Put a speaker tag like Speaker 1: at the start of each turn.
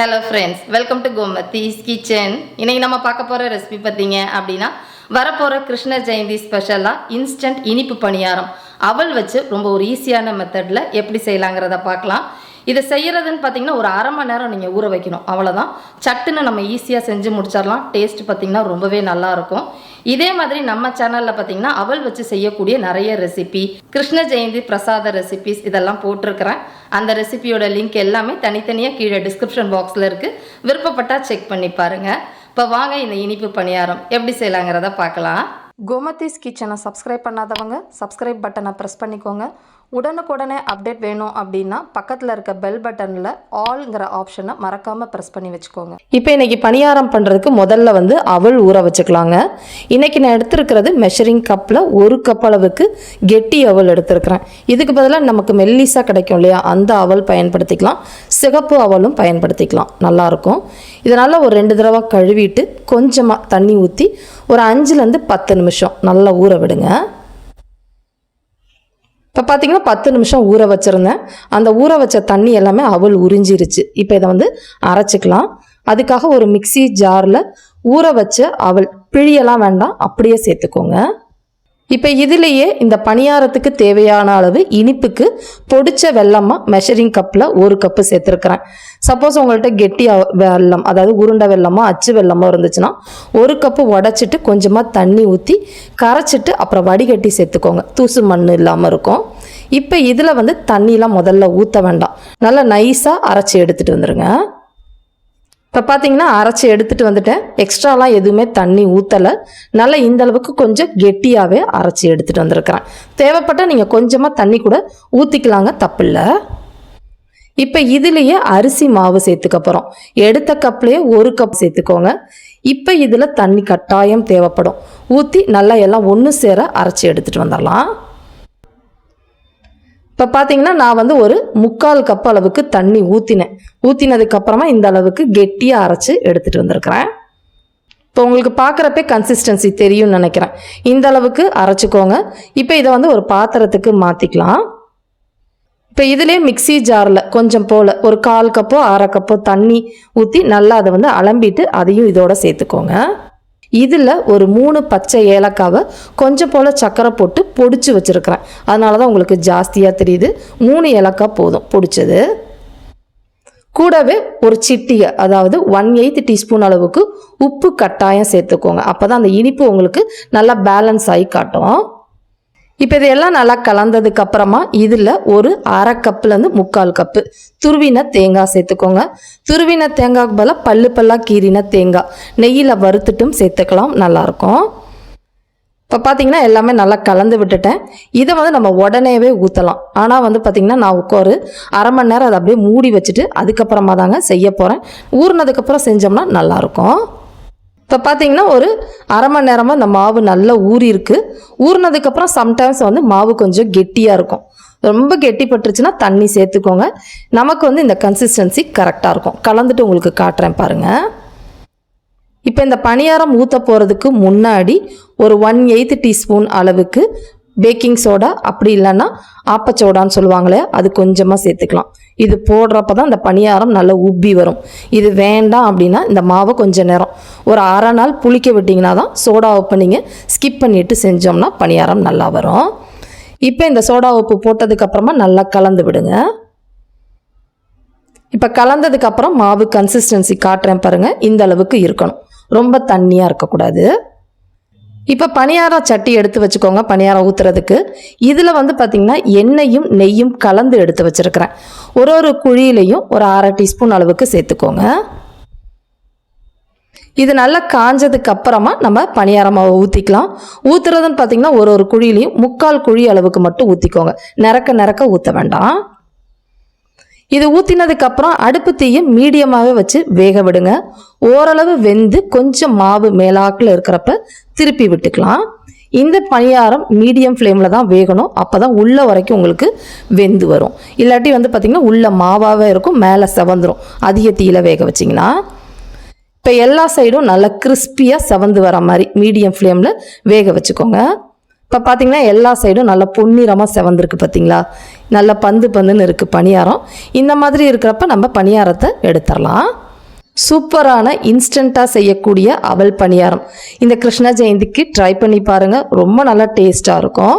Speaker 1: Hello friends welcome to Gomathi's kitchen இன்னைக்கு நம்ம பார்க்க போகிற ரெசிபி பார்த்தீங்க அப்படின்னா வரப்போகிற கிருஷ்ண ஜெயந்தி ஸ்பெஷலாக இன்ஸ்டன்ட் இனிப்பு பணியாரம். அவள் வச்சு ரொம்ப ஒரு ஈஸியான மெத்தடில் எப்படி செய்யலாங்கிறத பார்க்கலாம். இதை செய்கிறதுன்னு பார்த்தீங்கன்னா ஒரு அரை மணி நேரம் நீங்கள் ஊற வைக்கணும். அவ்வளோதான் சட்டுன்னு நம்ம ஈஸியாக செஞ்சு முடிச்சிடலாம். டேஸ்ட் பார்த்தீங்கன்னா ரொம்பவே நல்லா இருக்கும் இதே மாதிரி நம்ம சேனலில் பார்த்தீங்கன்னா அவள் வச்சு செய்யக்கூடிய நிறைய ரெசிபி கிருஷ்ண ஜெயந்தி பிரசாத ரெசிபிஸ் இதெல்லாம் போட்டிருக்கிறேன். அந்த ரெசிபியோட லிங்க் எல்லாமே தனித்தனியாக கீழே டிஸ்கிரிப்ஷன் பாக்ஸில் இருக்குது விருப்பப்பட்டால் செக் பண்ணி பாருங்கள் இப்போ வாங்க இந்த இனிப்பு பணியாரம் எப்படி செய்யலாங்கிறத பார்க்கலாம். கோமதிஸ் கிச்சனை சப்ஸ்கிரைப் பண்ணாதவங்க சப்ஸ்கிரைப் பட்டனை ப்ரெஸ் பண்ணிக்கோங்க. உடனுக்குடனே அப்டேட் வேணும் அப்படின்னா பக்கத்தில் இருக்க பெல் பட்டனில் ஆல்ங்கிற ஆப்ஷனை மறக்காமல் ப்ரெஸ் பண்ணி வச்சுக்கோங்க. இப்போ இன்னைக்கு பணியாரம் பண்ணுறதுக்கு முதல்ல வந்து அவல் ஊற வச்சுக்கலாங்க. இன்னைக்கு நான் எடுத்திருக்கிறது மெஷரிங் கப்பில் ஒரு கப் அளவுக்கு கெட்டி அவல் எடுத்திருக்கிறேன். இதுக்கு பதிலாக நமக்கு மெல்லிஸாக கிடைக்கும் இல்லையா? அந்த அவல் பயன்படுத்திக்கலாம். சிகப்பு அவலும் பயன்படுத்திக்கலாம். நல்லாயிருக்கும் இதனால் ஒரு ரெண்டு தடவை கழுவிட்டு கொஞ்சமாக தண்ணி ஊற்றி ஒரு அஞ்சுலேருந்து பத்து நிமிஷம் நல்லா ஊற விடுங்க. இப்போ பார்த்தீங்கன்னா பத்து நிமிஷம் ஊற வச்சுருந்தேன். அந்த ஊற வச்ச தண்ணி எல்லாமே அவள் உறிஞ்சிருச்சு. இப்போ இதை வந்து அரைச்சிக்கலாம். அதுக்காக ஒரு மிக்ஸி ஜாரில் ஊற வச்ச அவள் பிழியெல்லாம் வேண்டாம் அப்படியே சேர்த்துக்கோங்க. இப்போ இதுலேயே இந்த பணியாரத்துக்கு தேவையான அளவு இனிப்புக்கு பொடிச்ச வெல்லமாக மெஷரிங் கப்பில் ஒரு கப்பு சேர்த்துருக்குறேன். சப்போஸ் உங்கள்கிட்ட கெட்டி வெள்ளம் வெல்லம் அதாவது உருண்டை வெள்ளமோ அச்சு வெள்ளமோ இருந்துச்சுன்னா ஒரு கப்பு உடச்சிட்டு கொஞ்சமாக தண்ணி ஊற்றி கரைச்சிட்டு அப்புறம் வடிகட்டி சேர்த்துக்கோங்க. தூசு மண் இல்லாமல் இருக்கும். இப்போ இதில் வந்து தண்ணிலாம் முதல்ல ஊற்ற வேண்டாம். நல்லா நைஸாக அரைச்சி எடுத்துகிட்டு வந்துடுங்க இப்போ பார்த்தீங்கன்னா அரைச்சி எடுத்துகிட்டு வந்துட்டேன். எக்ஸ்ட்ராலாம் எதுவுமே தண்ணி ஊற்றலை நல்லா இந்த அளவுக்கு கொஞ்சம் கெட்டியாகவே அரைச்சி எடுத்துகிட்டு வந்திருக்கிறேன். தேவைப்பட்டால் நீங்கள் கொஞ்சமாக தண்ணி கூட ஊற்றிக்கலாங்க தப்பில்லை. இப்போ இதுலேயே அரிசி மாவு சேர்த்துக்க போகிறோம் எடுத்த கப்லேயே ஒரு கப் சேர்த்துக்கோங்க. இப்போ இதில் தண்ணி கட்டாயம் தேவைப்படும். ஊற்றி நல்லா எல்லாம் ஒன்று சேர அரைச்சி எடுத்துகிட்டு வந்துடலாம். இப்போ பார்த்தீங்கன்னா நான் வந்து ஒரு முக்கால் கப் அளவுக்கு தண்ணி ஊற்றினேன் ஊற்றினதுக்கு அப்புறமா இந்த அளவுக்கு கெட்டியாக அரைச்சி எடுத்துகிட்டு வந்திருக்கிறேன். இப்போ உங்களுக்கு பார்க்குறப்பே கன்சிஸ்டன்சி தெரியும்னு நினைக்கிறேன். இந்த அளவுக்கு அரைச்சிக்கோங்க. இப்போ இதை வந்து ஒரு பாத்திரத்துக்கு மாற்றிக்கலாம் இப்போ இதிலே மிக்ஸி ஜாரில் கொஞ்சம் போல் ஒரு கால் கப்போ அரை கப்போ தண்ணி ஊற்றி நல்லா அதை வந்து அலம்பிட்டு அதையும் இதோட சேர்த்துக்கோங்க. இதில் ஒரு மூணு பச்சை ஏலக்காவை கொஞ்சம் போல் சக்கரை போட்டு பொடிச்சு வச்சுருக்கிறேன். அதனால தான் உங்களுக்கு ஜாஸ்தியாக தெரியுது. மூணு ஏலக்காய் போதும் பொடிச்சது. கூடவே ஒரு சிட்டிகை அதாவது ஒன் எயித் டீஸ்பூன் அளவுக்கு உப்பு கட்டாயம் சேர்த்துக்கோங்க. அப்போ தான் அந்த இனிப்பு உங்களுக்கு நல்லா பேலன்ஸ் ஆகி காட்டும். இப்போ இதையெல்லாம் நல்லா கலந்ததுக்கு அப்புறமா இதில் ஒரு அரை கப்புலேருந்து முக்கால் கப்பு துருவின தேங்காய் சேர்த்துக்கோங்க. துருவின தேங்காய்க்கு பதிலாக பல்லு பல்லாக கீறின தேங்காய். நெய்யில் வறுத்துட்டும் சேர்த்துக்கலாம் நல்லாயிருக்கும் இப்போ பார்த்தீங்கன்னா எல்லாமே நல்லா கலந்து விட்டுட்டேன். இதை வந்து நம்ம உடனேவே ஊற்றலாம் ஆனால் வந்து பார்த்திங்கன்னா நான் உட்காரு அரை மணி நேரம் அதை அப்படியே மூடி வச்சுட்டு அதுக்கப்புறமா தாங்க செய்ய போகிறேன் ஊறினதுக்கப்புறம் செஞ்சோம்னா நல்லாயிருக்கும் இப்போ பார்த்தீங்கன்னா ஒரு அரை மணி நேரமாக இந்த மாவு நல்லா ஊறி இருக்கு. ஊறினதுக்கப்புறம் சம்டைம்ஸ் வந்து மாவு கொஞ்சம் கெட்டியாக இருக்கும். ரொம்ப கெட்டிப்பட்டுருச்சுன்னா தண்ணி சேர்த்துக்கோங்க. நமக்கு வந்து இந்த கன்சிஸ்டன்சி கரெக்டாக இருக்கும். கலந்துட்டு உங்களுக்கு காட்டுறேன் பாருங்கள் இப்போ இந்த பணியாரம் ஊற்ற போகிறதுக்கு முன்னாடி ஒரு ஒன் எயித்து டீஸ்பூன் அளவுக்கு பேக்கிங் சோடா அப்படி இல்லைன்னா ஆப்பச்சோடான்னு சொல்லுவாங்களே அது கொஞ்சமாக சேர்த்துக்கலாம். இது போடுறப்ப தான் இந்த பணியாரம் நல்லா உப்பி வரும். இது வேண்டாம் அப்படின்னா இந்த மாவை கொஞ்சம் நேரம் ஒரு அரை நாள் புளிக்க விட்டிங்கன்னா தான் சோடா உப்பு நீங்கள் ஸ்கிப் பண்ணிவிட்டு செஞ்சோம்னா பணியாரம் நல்லா வரும். இப்போ இந்த சோடா உப்பு போட்டதுக்கப்புறமா நல்லா கலந்து விடுங்க. இப்போ கலந்ததுக்கப்புறம் மாவு கன்சிஸ்டன்சி காட்டுறேன் பாருங்கள் இந்த அளவுக்கு இருக்கணும். ரொம்ப தண்ணியாக இருக்கக்கூடாது. இப்போ பணியாரம் சட்டி எடுத்து வச்சுக்கோங்க பணியாரம் ஊற்றுறதுக்கு இதில் வந்து பார்த்திங்கன்னா எண்ணெயும் நெய்யும் கலந்து எடுத்து வச்சுருக்கிறேன். ஒரு ஒரு குழியிலையும் ஒரு அரை டீஸ்பூன் அளவுக்கு சேர்த்துக்கோங்க. இது நல்லா காஞ்சதுக்கு அப்புறமா நம்ம பணியார மாவை ஊற்றிக்கலாம் ஊற்றுறதுன்னு பார்த்தீங்கன்னா ஒரு ஒரு குழியிலையும் முக்கால் குழி அளவுக்கு மட்டும் ஊற்றிக்கோங்க நிறக்க நிறக்க ஊற்ற வேண்டாம். இது ஊற்றினதுக்கு அப்புறம் அடுப்பு தீயை மீடியமாகவே வச்சு வேக விடுங்க. ஓரளவு வெந்து கொஞ்சம் மாவு மேலாக்கில் இருக்கிறப்ப திருப்பி விட்டுக்கலாம். இந்த பணியாரம் மீடியம் ஃப்ளேமில் தான் வேகணும். அப்போ தான் உள்ள வரைக்கும் உங்களுக்கு வெந்து வரும். இல்லாட்டி வந்து பார்த்திங்கன்னா உள்ள மாவாகவே இருக்கும் மேலே செவந்துடும் அதிக தீயில் வேக வச்சிங்கன்னா. இப்போ எல்லா சைடும் நல்லா கிறிஸ்பியாக செவந்து வர மாதிரி மீடியம் ஃப்ளேமில் வேக வச்சுக்கோங்க. இப்போ பார்த்தீங்கன்னா எல்லா சைடும் நல்லா பொன்னிறமாக செவந்திருக்கு பார்த்தீங்களா நல்ல பந்து பந்துன்னு இருக்குது பணியாரம். இந்த மாதிரி இருக்கிறப்ப நம்ம பணியாரத்தை எடுத்துடலாம். சூப்பரான இன்ஸ்டண்ட்டாக செய்யக்கூடிய அவல் பணியாரம். இந்த கிருஷ்ண ஜெயந்திக்கு ட்ரை பண்ணி பாருங்கள் ரொம்ப நல்லா டேஸ்ட்டாக இருக்கும்.